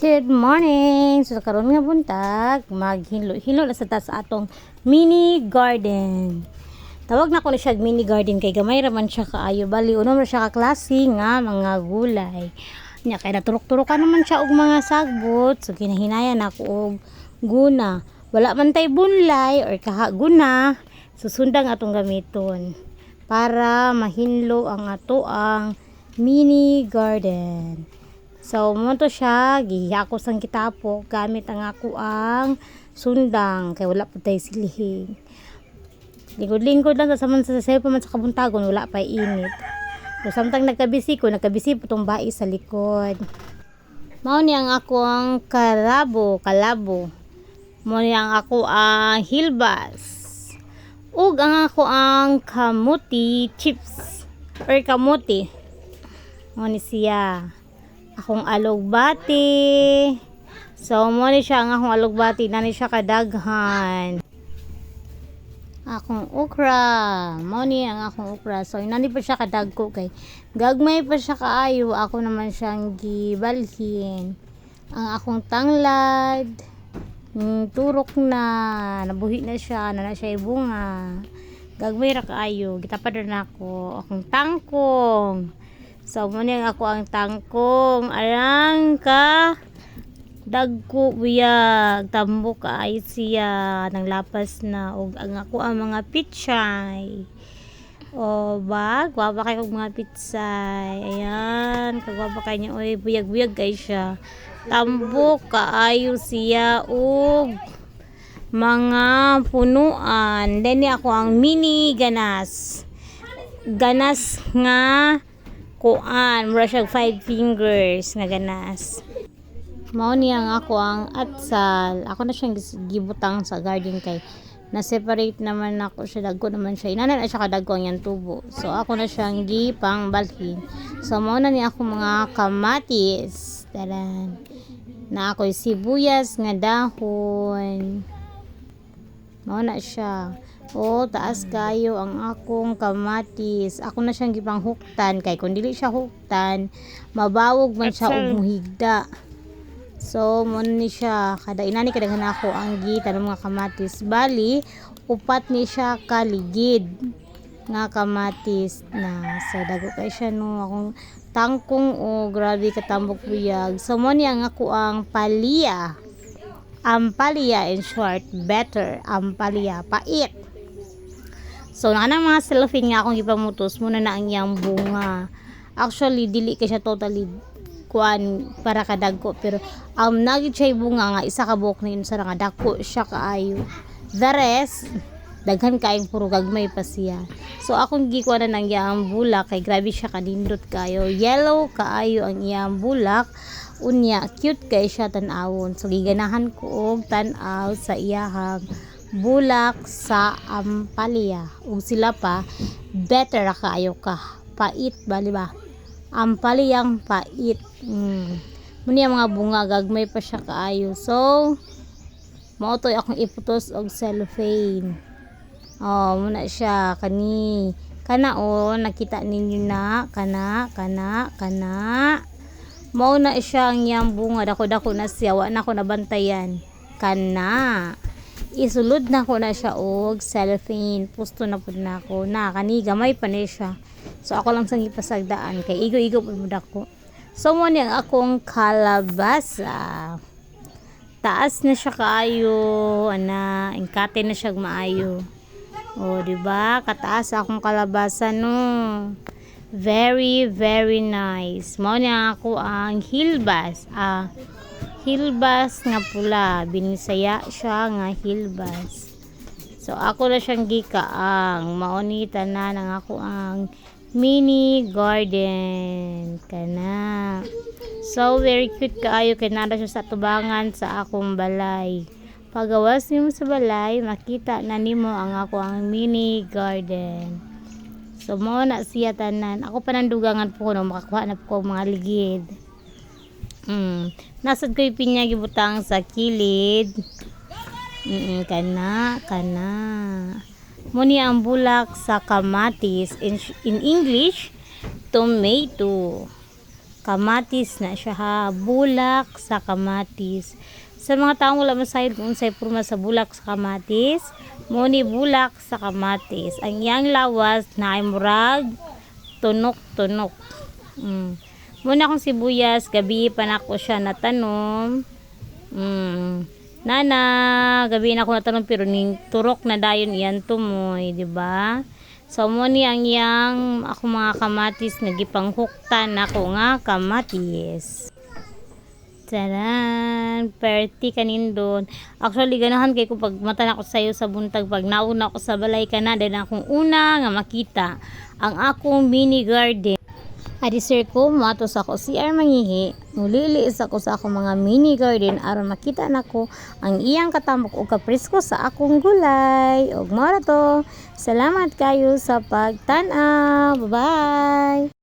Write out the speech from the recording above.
Good morning! So karon nga buntag, maghilo-hilo na sa tas atong mini garden. Tawag na ko na siya mini garden kay gamay raman siya kaayo bali unom ra siya ka klase nga mga gulay. Nya kay naturok-turokan naman siya og mga sagbot so kinahinayan ako og guna. Wala man tay bunlay or kaha guna susundang atong gamiton para mahinlo ang ato ang mini garden. So, mo to siya, gihiya ko sang kitapo gamit ang ako ang sundang kay wala pa tay silihing. Lingkod-lingkod lang sa man sa sayo pa man sa kabuntagon wala pa init. So, samtang nagkabisi ko, nagkabisi po tong bai sa likod. Mao ni ang ako ang karabo, kalabo. Mao ni ang ako ang hilbas. Ug ang ako ang kamuti chips or kamuti. Mao ni siya akong alugbati. So, mo ni siya ang akong alugbati. Nani siya kadaghan. Akong okra. Mo ni ang akong okra. So, nani pa siya kadagko kay gagmay pa siya kaayo. Ako naman siyang gibalhin. Ang akong tanglad. Mm, turok na. Nabuhi na siya. Na na siya bunga. Gagmay ra kaayo. Gitapad na ako. Akong tangkong. So, yung ako ang tangkong. Arang ka. Dagko buyag. Tambo ka ay siya. Nang lapas na. O, ang ako ang mga pichay. O ba? Gwapa kayo og mga pitsay. Ayan. Kagwapa kayo niya. Uy, buyag-buyag kayo siya. Tambo kaayo siya. Og mga punuan. Then ako ang mini ganas. Ganas nga kuan mura siya five fingers nga ganas. Mao niya nga ako ang atsal. Ako na siyang gibutang sa garden kay na separate naman ako siya dagko naman siya. Inanan na siya kadagko ang tubo. So ako na siyang gipang balhin so mao na ni ako mga kamatis. Taran na ako sibuyas nga dahon. Mao na siya o taas kayo ang akong kamatis. Ako na siyang gipanghuktan kay kung dili siya huktan mabawog man siya og muhigda. So mo ni siya kada inani kadaghan ako ang gita ng mga kamatis? Bali upat ni siya kaligid nga kamatis na. So dago kay siya no akong tangkong o grabe katambok buyag. So mo ni ang ako ang palia. Ampalia in short better. Ampalia pait So, na mga cellophane nga akong ipamutos muna na ang iyang bunga. Actually, dili ka siya totally kuan para kadagko pero um nagit siya bunga nga isa ka buok na yun sa nga dako siya kaayo. The rest daghan kaayong puro gagmay pa siya. So akong gikuan na ng iyang bulak kay grabe siya kanindot kayo yellow kaayo ang iyang bulak. Unya cute kay siya tan-awon. So giganahan ko og tan-aw sa iyahang bulak sa ampalya ug sila pa better ra kaayo ka. Pait bali ba? Ampaliyang pait. Mm. muni ang mga bunga gagmay pa siya kaayo. So mao to akong iputos og cellophane. Oh muna siya kani kana o nakita ninyo na kana kana kana. Mao na siya ang iyang bunga. Dako dako na siya. Wa na ko nabantayan. Kana isulod na ko na siya og cellophane. Pusto na pud na ako. Na kani gamay pa ni siya. So ako lang sang ipasagdaan. Kay igo-igo pud mo dako. So mo ni ang akong kalabasa. Taas na siya kaayo. Ana ingkate na siya maayo. O di ba? Kataas akong kalabasa no? Very very nice. Mo ni ako ang hilbas. Ah hilbas nga pula. Binisaya siya nga hilbas. So ako na siyang gikaang. Maunita na ng ako ang mini garden. Kana. So very cute kaayo. Kay nara siya sa tubangan sa akong balay. Pagawas nimo sa balay makita na nimo ang ako ang mini garden. So mo na siya tanan. Ako pa nandugangan po no makakuha na po mga ligid Mm. Nasad ko pinya gibutang sa kilid. Mm, kana, kana. Muni ang bulak sa kamatis. In, in English, tomato. kamatis na siya ha. Bulak sa kamatis. Sa mga taong wala masayod kung unsay purma sa bulak sa kamatis, mo ni bulak sa kamatis. Ang iyang lawas na ay murag tunok-tunok. Mm. Muna akong sibuyas, gabi pa na ako siya natanom. Mm. Nana, gabi na ako natanom pero ning turok na dayon iyan tumoy, di ba? So mo ni ang yang ako mga kamatis nagipanghuktan ako nga kamatis. Taran, perti kanindon. Actually, ganahan kay ko pag mata na ko sayo sa buntag, pag nauna ako sa balay ka na, dahil akong una nga makita ang akong mini garden. Adi sir ko, matos ako si mangihi, muliliis ako sa akong mga mini garden aron makita nako ang iyang katamok o kaprisko sa akong gulay. Og mara to. Salamat kayo sa pagtan-aw. Bye-bye.